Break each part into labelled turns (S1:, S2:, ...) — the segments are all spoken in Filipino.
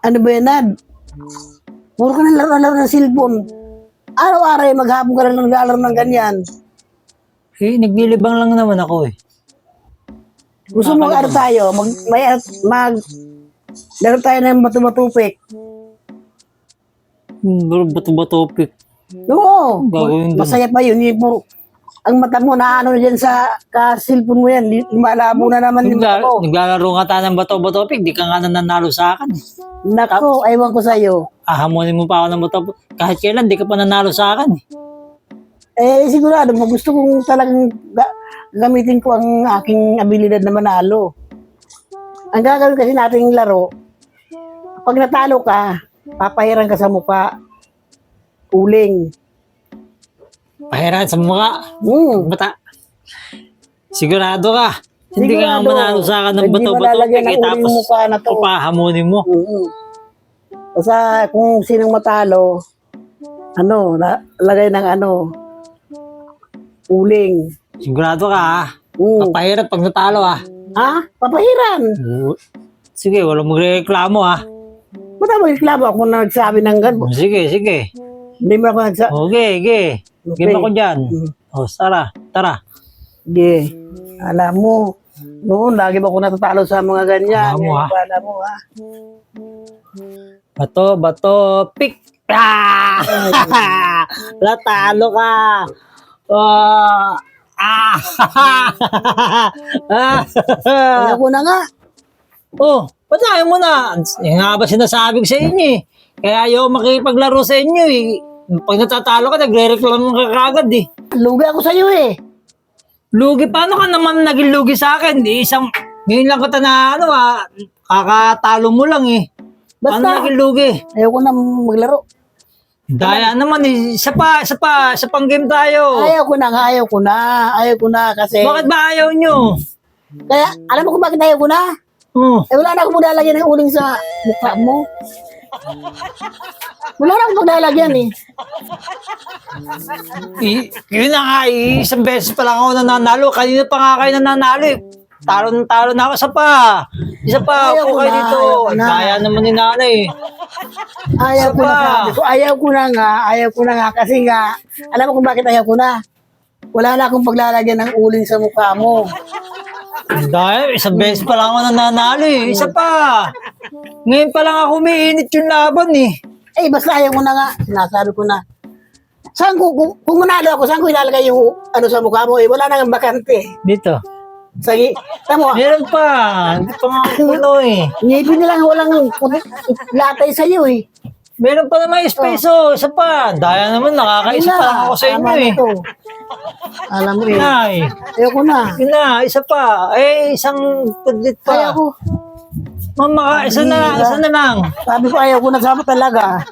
S1: Ano ba yan, Nad? Puro ka na laro-laro ng cellphone. Araw-araw eh, maghapon ka lang naglalaro ng ganyan.
S2: Eh, naglilibang lang naman ako eh.
S1: Gusto mo ano tayo? Mag, may, mag, laro tayo ng bato-batupik.
S2: Hmm, bro, bato-bato pick.
S1: Oo.
S2: Gagawin.
S1: Masaya pa yun. Yung puro, ang mata mo na ano dyan sa ka-cellphone mo yan. Di, malabo na naman yung mata
S2: Nagla-
S1: mo.
S2: naglalaro nga tayo ng bato-bato pick, di ka nga nanalo sa akin. eh.
S1: Nako, aywan ko sa'yo.
S2: Ahamonin mo pa ako ng bato Kahit kailan, di ka pa nanalo sa akin. eh.
S1: Eh, sigurado mo, gusto kong talagang ga- gamitin ko ang aking abilidad na manalo. Ang gagawin kasi nating laro, pag natalo ka, papahiran ka sa mukha. Uling.
S2: Pahiran sa mukha.
S1: Hmm.
S2: Bata. Sigurado ka. Hindi ka nga
S1: Sigurado.
S2: manalo sa akin ng
S1: Hindi
S2: bato-bato
S1: malalagyan ng uling
S2: tapos,
S1: mukha na to.
S2: papahamonin mo.
S1: Mm. Basta kung sinong matalo, ano, na, lagay ng ano, uling.
S2: Sigurado ka ha.
S1: Mm.
S2: Papahiran pag natalo ha.
S1: Ha? Papahiran.
S2: Sige, walang magreklamo ha.
S1: Ba't ako reklamo ako na nagsabi ng gano'n?
S2: Sige, sige.
S1: Hindi mo ako nagsabi.
S2: Okay, okay.
S1: Okay.
S2: Game ako dyan.
S1: Mm.
S2: O, tara, tara.
S1: Hindi. Alam mo, noon lagi ba ako natatalo sa mga ganyan.
S2: Alam mo,
S1: Ngayon
S2: ha?
S1: Alam mo ha.
S2: Bato, bato, pick. Ah! Natalo ka. Ah! Ah! ah!
S1: Ayaw ko na nga.
S2: oh, ba't ayaw mo na? Yung nga ba sinasabi ko sa inyo eh. Kaya ayaw makipaglaro sa inyo eh. Pag natatalo ka, nagre-reklamo ka kagad eh.
S1: Lugi ako sa'yo eh.
S2: Lugi, paano ka naman naging lugi sa akin? Di isang, ngayon lang kita na ano ah, kakatalo mo lang eh. Paano
S1: Basta,
S2: naging lugi?
S1: ayaw ko na maglaro.
S2: Daya naman eh, isa pa, isa pa, isa pang game tayo.
S1: Ayaw ko na nga, ayaw ko na. Ayaw ko na kasi.
S2: Bakit ba ayaw nyo?
S1: Kaya, alam mo kung bakit ayaw ko na?
S2: Oh,
S1: Eh, wala na akong maglalagyan ng uling sa mukha mo. Wala na akong maglalagyan eh.
S2: i- yun na nga, eh, isang beses pa lang ako nananalo. Kanina pa nga kayo nananalo eh. Talo na talo na ako. Isa pa. Isa pa.
S1: Ayaw
S2: Ayaw
S1: ko
S2: kayo
S1: na,
S2: dito.
S1: ayaw ko na.
S2: Kaya naman ni nanay eh.
S1: Ayaw ko na
S2: Saba.
S1: sabi ko. Ayaw ko na nga. Ayaw ko na nga. Kasi nga, alam mo kung bakit ayaw ko na. Wala na akong paglalagyan ng uling sa mukha mo.
S2: Dahil isang beses pa lang ako nananalo eh. Isa pa. Ngayon pa lang ako umiinit yung laban eh.
S1: Eh, basta ayaw ko na nga. Sinasabi ko na. Saan ko, kung, kung manalo ako, saan ko ilalagay yung ano sa mukha mo? Eh, wala nang bakante.
S2: Dito.
S1: Sa, tamo,
S2: Meron pa. Hindi pa nga puno eh.
S1: ngipin nila walang latay sa'yo eh.
S2: Meron pa naman space oh. Isa pa. Daya naman, nakakaisa pa lang ako sa inyo
S1: tama na
S2: eh.
S1: to. Alam mo eh.
S2: Nay.
S1: Ayaw ko na.
S2: Yun na, isa pa. Eh, isang kudlit pa.
S1: ko,
S2: Mama, ka, isa na lang, isa na lang.
S1: sabi ko ayaw ko na sama talaga.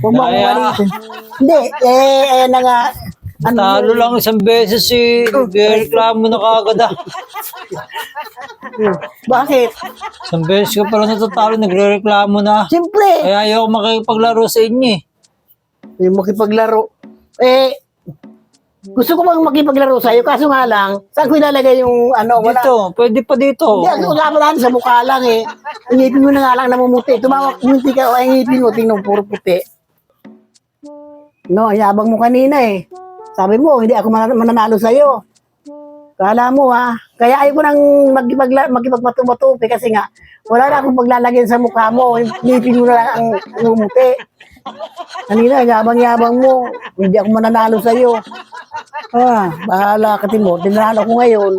S1: Huwag mo akong
S2: Kaya.
S1: malitin. Hindi, eh, ayan na nga. Ano,
S2: Talo lang isang beses si Reklamo na kagad ah.
S1: bakit?
S2: Isang beses ka pala natatalo, nagre-reklamo na.
S1: Siyempre,
S2: Kaya ayaw makipaglaro sa inyo eh.
S1: yung makipaglaro. Eh, gusto ko bang makipaglaro sa'yo, kaso nga lang, saan ko ilalagay yung ano, wala.
S2: Dito, pwede pa dito.
S1: Hindi, ang usapan natin sa mukha lang eh. Ang ngipin mo na nga lang namumuti. Tumawag, kumiti ka, o ang ngipin mo, tingnan, puro puti. No, ang yabang mo kanina eh. Sabi mo, hindi ako man- mananalo sa'yo. Kala mo ha. Kaya ayaw ko nang magkipagla, magkipagpatutupi kasi nga, wala na akong paglalagyan sa mukha mo. Yung Ngipin mo na lang ang namumuti. Kanina, ang yabang-yabang mo. Hindi ako mananalo sa'yo. Ah, bahala ka, Timo. Dinalo ko ngayon.